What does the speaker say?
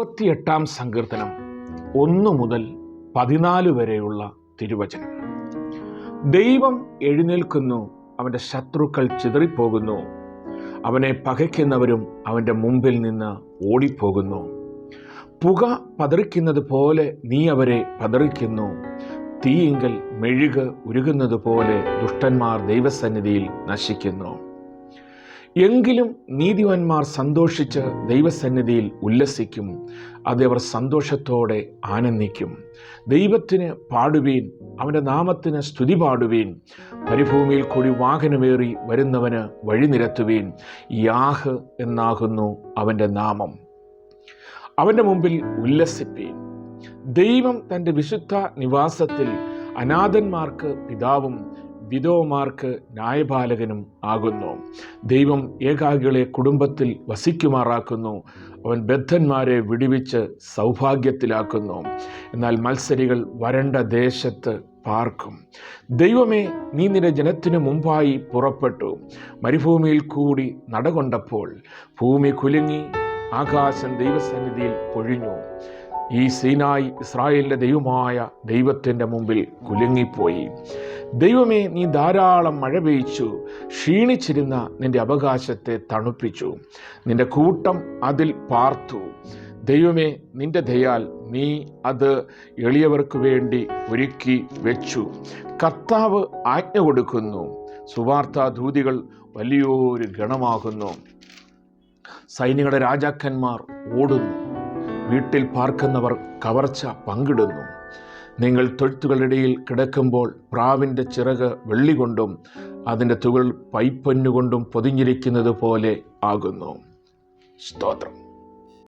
മുപ്പത്തിയെട്ടാം സങ്കീർത്തനം ഒന്ന് മുതൽ പതിനാല് വരെയുള്ള തിരുവചനം. ദൈവം എഴുന്നേൽക്കുന്നു അവന്റെ ശത്രുക്കൾ ചിതറിപ്പോകുന്നു. അവനെ പകയ്ക്കുന്നവരും അവന്റെ മുമ്പിൽ നിന്ന് ഓടിപ്പോകുന്നു. പുക പതറിക്കുന്നത് പോലെ നീ അവരെ പതറിക്കുന്നു. തീയെങ്കിൽ മെഴുക് ഉരുകുന്നത് പോലെ ദുഷ്ടന്മാർ ദൈവസന്നിധിയിൽ നശിക്കുന്നു. എങ്കിലും നീതിവാന്മാർ സന്തോഷിച്ച് ദൈവസന്നിധിയിൽ ഉല്ലസിക്കും. അത് അവർ സന്തോഷത്തോടെ ആനന്ദിക്കും. ദൈവത്തിന് പാടുവീൻ അവന്റെ നാമത്തിന് സ്തുതി പാടുവീൻ. മരുഭൂമിയിൽ കൂടി വാഹനമേറി വരുന്നവന് വഴി നിരത്തുവീൻ. യാഹ് എന്നാകുന്നു അവന്റെ നാമം. അവന്റെ മുമ്പിൽ ഉല്ലസിപ്പീൻ. ദൈവം തന്റെ വിശുദ്ധ നിവാസത്തിൽ അനാഥന്മാർക്ക് പിതാവും വിധവമാർക്ക് ന്യായപാലകനും ആകുന്നു. ദൈവം ഏകാഗികളെ കുടുംബത്തിൽ വസിക്കുമാറാക്കുന്നു. അവൻ ബദ്ധന്മാരെ വിടിവിച്ച് സൗഭാഗ്യത്തിലാക്കുന്നു. എന്നാൽ മത്സരികൾ വരണ്ട ദേശത്ത് പാർക്കും. ദൈവമേ നീ നിന്റെ ജനത്തിനു മുമ്പായി പുറപ്പെട്ടു. മരുഭൂമിയിൽ കൂടി നടകൊണ്ടപ്പോൾ ഭൂമി കുലുങ്ങി ആകാശം ദൈവസന്നിധിയിൽ പൊഴിഞ്ഞു. ഈ സീനായി ഇസ്രായേലിന്റെ ദൈവമായ ദൈവത്തിന്റെ മുമ്പിൽ കുലുങ്ങിപ്പോയി. ദൈവമേ നീ ധാരാളം മഴ പെയ്ച്ചു ക്ഷീണിച്ചിരുന്ന നിന്റെ അവകാശത്തെ തണുപ്പിച്ചു. നിന്റെ കൂട്ടം അതിൽ പാർത്തു. ദൈവമേ നിന്റെ ദയാൽ നീ അത് എളിയവർക്ക് വേണ്ടി ഒരുക്കി വെച്ചു. കർത്താവ് ആജ്ഞ കൊടുക്കുന്നു. സുവാർത്താ ദൂതികൾ വലിയൊരു ഗണമാകുന്നു. സൈനികളുടെ രാജാക്കന്മാർ ഓടുന്നു. വീട്ടിൽ പാർക്കുന്നവർ കവർച്ച പങ്കിടുന്നു. നിങ്ങൾ തൊഴുത്തുകളിടയിൽ കിടക്കുമ്പോൾ പ്രാവിന്റെ ചിറക് വെള്ളി കൊണ്ടും അതിന്റെ തുകൾ പൈപ്പന്നുകൊണ്ടും പൊതിഞ്ഞിരിക്കുന്നത് പോലെ ആകുന്നു. സ്തോത്രം.